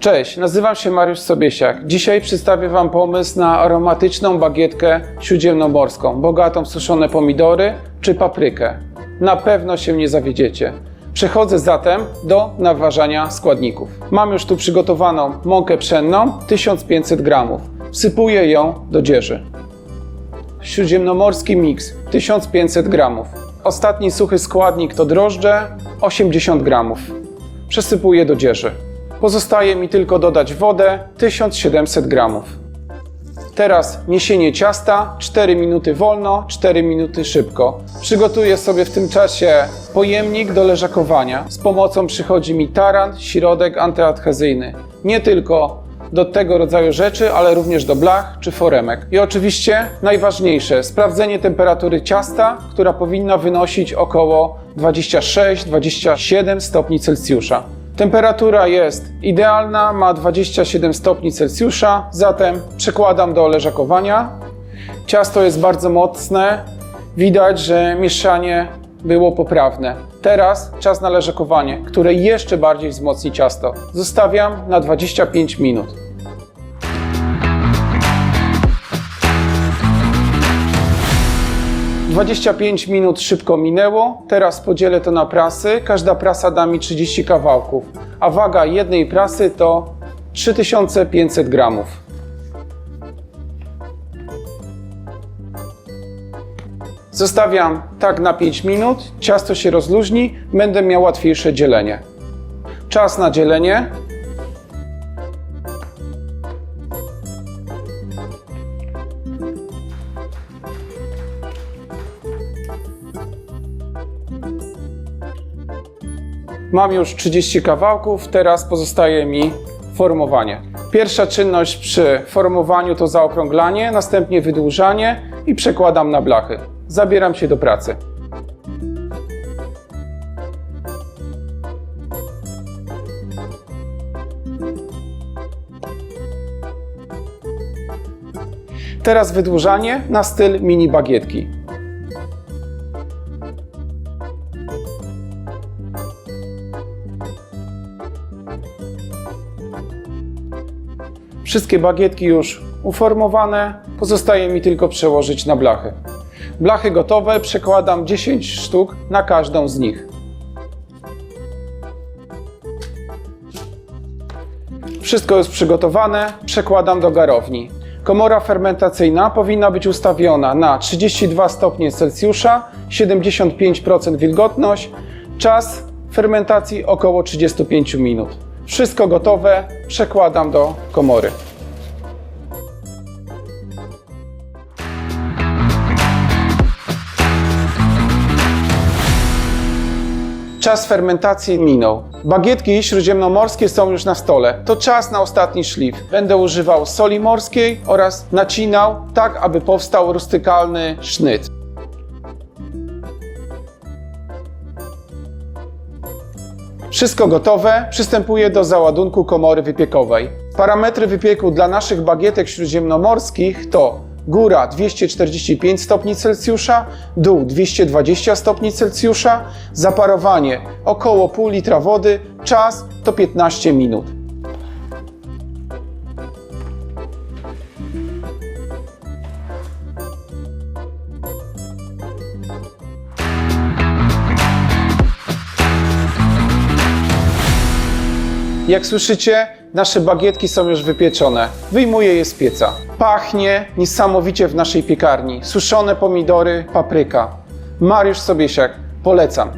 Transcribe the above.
Cześć, nazywam się Mariusz Sobiesiak. Dzisiaj przedstawię Wam pomysł na aromatyczną bagietkę śródziemnomorską, bogatą w suszone pomidory czy paprykę. Na pewno się nie zawiedziecie. Przechodzę zatem do naważania składników. Mam już tu przygotowaną mąkę pszenną 1500 g. Wsypuję ją do dzieży. Śródziemnomorski miks 1500 g. Ostatni suchy składnik to drożdże 80 g. Przesypuję do dzieży. Pozostaje mi tylko dodać wodę 1700 g. Teraz niesienie ciasta 4 minuty wolno, 4 minuty szybko. Przygotuję sobie w tym czasie pojemnik do leżakowania. Z pomocą przychodzi mi tarant, środek antyadhezyjny. Nie tylko do tego rodzaju rzeczy, ale również do blach czy foremek. I oczywiście najważniejsze, sprawdzenie temperatury ciasta, która powinna wynosić około 26-27 stopni Celsjusza. Temperatura jest idealna, ma 27 stopni Celsjusza, zatem przekładam do leżakowania. Ciasto jest bardzo mocne, widać, że mieszanie było poprawne. Teraz czas na leżakowanie, które jeszcze bardziej wzmocni ciasto. Zostawiam na 25 minut. Dwadzieścia pięć minut szybko minęło. Teraz podzielę to na prasy. Każda prasa da mi 30 kawałków, a waga jednej prasy to 3500 gramów. Zostawiam tak na 5 minut, ciasto się rozluźni, będę miał łatwiejsze dzielenie. Czas na dzielenie. Mam już 30 kawałków, teraz pozostaje mi formowanie. Pierwsza czynność przy formowaniu to zaokrąglanie, następnie wydłużanie i przekładam na blachy. Zabieram się do pracy. Teraz wydłużanie na styl mini bagietki. Wszystkie bagietki już uformowane, pozostaje mi tylko przełożyć na blachy. Blachy gotowe, przekładam 10 sztuk na każdą z nich. Wszystko jest przygotowane, przekładam do garowni. Komora fermentacyjna powinna być ustawiona na 32 stopnie Celsjusza, 75% wilgotność, czas fermentacji około 35 minut. Wszystko gotowe, przekładam do komory. Czas fermentacji minął. Bagietki śródziemnomorskie są już na stole. To czas na ostatni szlif. Będę używał soli morskiej oraz nacinał tak, aby powstał rustykalny sznyt. Wszystko gotowe, przystępuję do załadunku komory wypiekowej. Parametry wypieku dla naszych bagietek śródziemnomorskich to góra 245 stopni Celsjusza, dół 220 stopni Celsjusza, zaparowanie około pół litra wody, czas to 15 minut. Jak słyszycie, nasze bagietki są już wypieczone. Wyjmuję je z pieca. Pachnie niesamowicie w naszej piekarni. Suszone pomidory, papryka. Mariusz Sobiesiak, polecam.